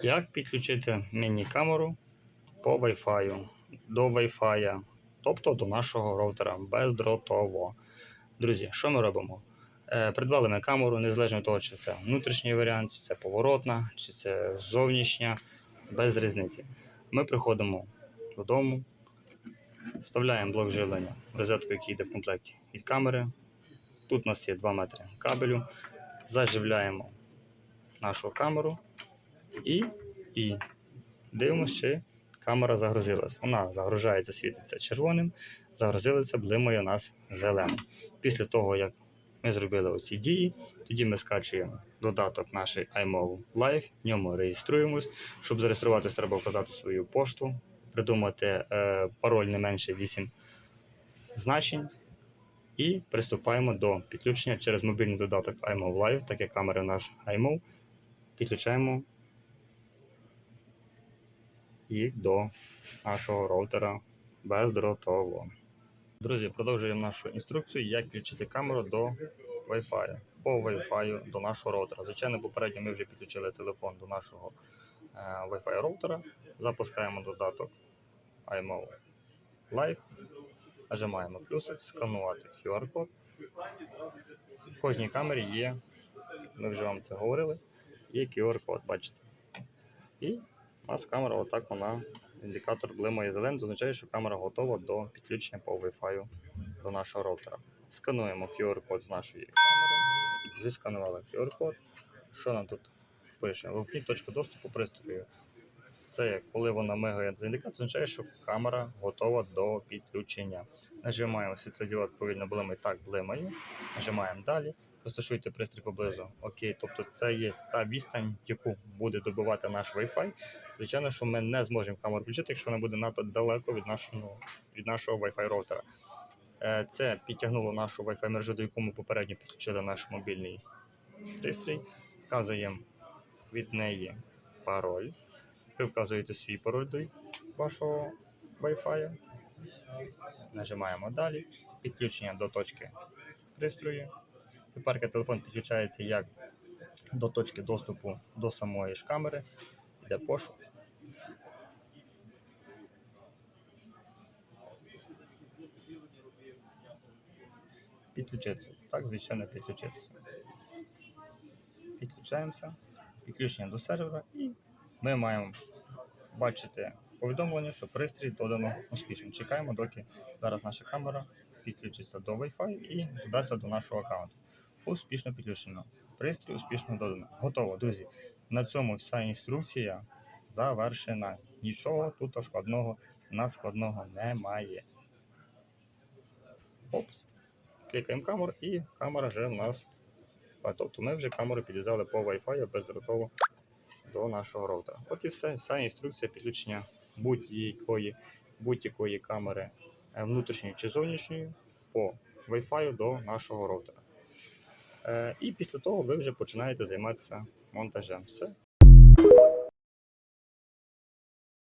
Як підключити міні-камеру по Wi-Fi до Wi-Fi, тобто до нашого роутера бездротово. Друзі, що ми робимо? Е, Придбали ми камеру, незалежно від того, чи це внутрішній варіант, чи це поворотна, чи це зовнішня, без різниці. Ми приходимо додому, вставляємо блок живлення, розетку, який йде в комплекті від камери. Тут у нас є 2 метри кабелю. Заживляємо нашу камеру і, і дивимося, чи камера загрузилась. Вона загружається, світиться червоним, загрузилася, блимає у нас зеленим. Після того, як ми зробили оці дії, тоді ми скачуємо додаток наш iMove Live, в ньому реєструємось. Щоб зареєструватися, треба вказати свою пошту, придумати е, пароль не менше 8 значень. І приступаємо до підключення через мобільний додаток iMove Live, так як камери у нас iMove. Підключаємо їх до нашого роутера бездротово. Друзі, продовжуємо нашу інструкцію, як підключити камеру до Wi-Fi. По Wi-Fi до нашого роутера. Звичайно, попередньо ми вже підключили телефон до нашого е, Wi-Fi роутера. Запускаємо додаток iMove Live. Нажимаємо плюсик, сканувати QR-код. В кожній камері є, ми вже вам це говорили, є QR-код, бачите. І у нас камера, отак вона, індикатор блимає зелений, це означає, що камера готова до підключення по Wi-Fi до нашого роутера. Скануємо QR-код з нашої камери. Зісканували QR-код. Що нам тут пише? Вимкніть точку доступу пристрою. Це як коли вона мигає за індикатор, означає, що камера готова до підключення. Нажимаємо світлодіод повільно блимає, так блимає. Нажимаємо далі. Розташуйте пристрій поблизу. Окей, тобто це є та відстань, яку буде добивати наш Wi-Fi. Звичайно, що ми не зможемо камеру включити, якщо вона буде надто далеко від нашого, від нашого Wi-Fi роутера. Е, Це підтягнуло нашу Wi-Fi мережу, до яку ми попередньо підключили наш мобільний пристрій. Вказуємо від неї пароль. Ви вказуєте свій пароль до вашого Wi-Fi. Нажимаємо далі. Підключення до точки пристрою. Тепер телефон підключається як до точки доступу до самої ж камери. Йде пошук. Підключитися. Так, звичайно, підключитися. Підключаємося. Підключення до сервера і ми маємо бачити повідомлення, що пристрій додано успішно. Чекаємо, доки зараз наша камера підключиться до Wi-Fi і додасться до нашого аккаунту. Успішно підключено. Пристрій успішно додано. Готово, друзі. На цьому вся інструкція завершена. Нічого тут складного, надскладного немає. Опс. Клікаємо камеру і камера вже в нас. Тобто ми вже камеру підв'язали по Wi-Fi бездротово до нашого роутера. От і все, вся інструкція підключення будь-якої будь-якої камери е, внутрішньої чи зовнішньої по Wi-Fi до нашого роутера. Е, І після того ви вже починаєте займатися монтажем. Все.